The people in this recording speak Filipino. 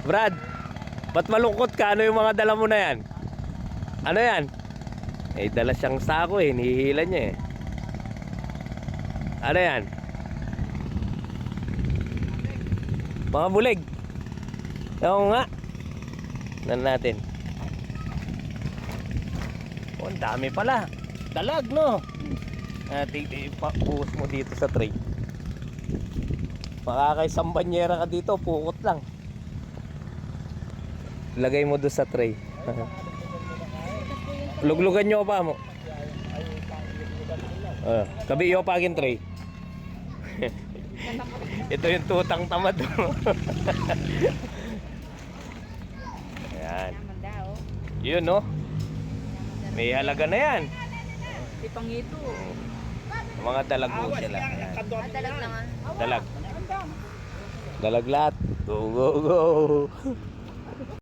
Brad, ba't malungkot ka? Ano yung mga dala mo na yan? Ano yan? Eh, dala siyang sako eh. Nihihila niya eh. Ano yan? Mga bulig. Oo nga. Nan natin. Oh, ang dami pala. Dalag, no? Ah, tig- ipabuhos mo dito sa tray. Makakaisang banyera ka dito, pukot lang. Lagay mo doon sa tray. Luglugan nyo pa mo. Uh, tabi iyo pagin tray. Ito yung tutang tamad. Ayan. Yun no. May halaga na yan. Di pangito. Mga dalag mo sila. Ayan. Madalag lang ah. Dalag. Dalag lahat. Go, go, go.